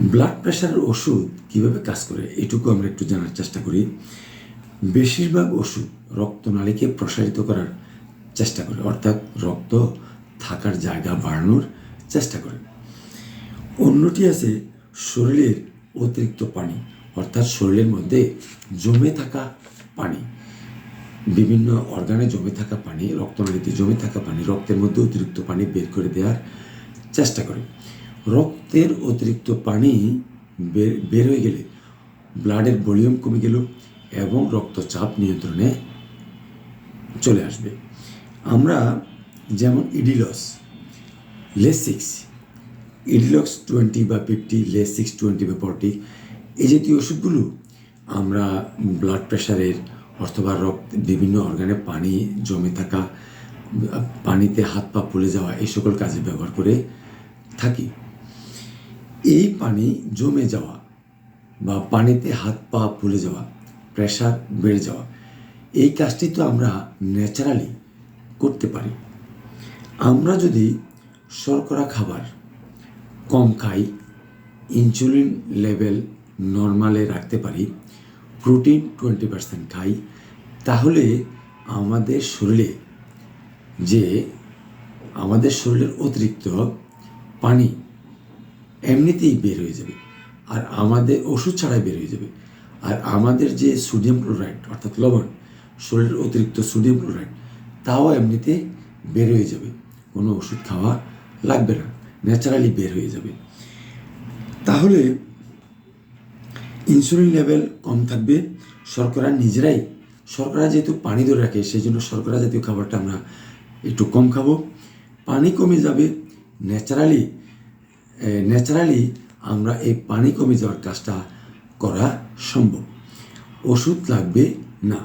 Blood প্রেশারের ওষুধ কীভাবে কাজ করে, এটুকু আমরা একটু জানার চেষ্টা করি। বেশিরভাগ ওষুধ রক্তনালীকে প্রসারিত করার চেষ্টা করে, অর্থাৎ রক্ত থাকার জায়গা বাড়ানোর চেষ্টা করে। অন্যটি আছে শরীরের অতিরিক্ত পানি, অর্থাৎ শরীরের মধ্যে জমে থাকা পানি। বিভিন্ন অর্গানে জমে থাকা পানি, রক্তনালীতে জমে থাকা পানি, রক্তের মধ্যে অতিরিক্ত পানি বের করে দেওয়ার চেষ্টা করে। রক্তের অতিরিক্ত পানি বের হয়ে গেলে ব্লাডের ভলিউম কমে গেল এবং রক্তচাপ নিয়ন্ত্রণে চলে আসবে। আমরা যেমন ইডিলস লেসিক্স, ইডিলক্স টোয়েন্টি বা ফিফটি, লেসিক্স টোয়েন্টি বা ফর্টি, এই জাতীয় ওষুধগুলো আমরা ব্লাড প্রেশারের অথবা রক্ত, বিভিন্ন অর্গানে পানি জমে থাকা, পানিতে হাত পা ফুলে যাওয়া, এই সকল কাজে ব্যবহার করে থাকি। এই পানি জমে যাওয়া বা পানিতে হাত পা ফুলে যাওয়া প্রেশার বেড়ে যাওয়া, এই কাজটি তো আমরা ন্যাচারালি করতে পারি। আমরা যদি শর্করা খাবার কম খাই, ইনসুলিন লেভেল নর্মালে রাখতে পারি, প্রোটিন টোয়েন্টি পার্সেন্ট খাই, তাহলে আমাদের শরীরে যে আমাদের শরীরের অতিরিক্ত পানি এমনিতেই বের হয়ে যাবে। আর আমাদের ওষুধ ছাড়াই বের হয়ে যাবে। আর আমাদের যে সোডিয়াম ক্লোরাইড, অর্থাৎ লবণ, শরীরের অতিরিক্ত সোডিয়াম ক্লোরাইড, তাও এমনিতে বের হয়ে যাবে। কোনো ওষুধ খাওয়া লাগবে না। ন্যাচারালি বের হয়ে যাবে। তাহলে ইনসুলিন লেভেল কম থাকবে। শর্করা নিজেরাই, শর্করা যেহেতু পানি ধরে রাখে সেই জন্য শর্করা জাতীয় খাবারটা আমরা একটু কম খাব। পানি কমে যাবে। ন্যাচারালি ন্যাচারালি আমরা এই পানি কমে যাওয়ার কাজটা করা সম্ভব। ওষুধ লাগবে না।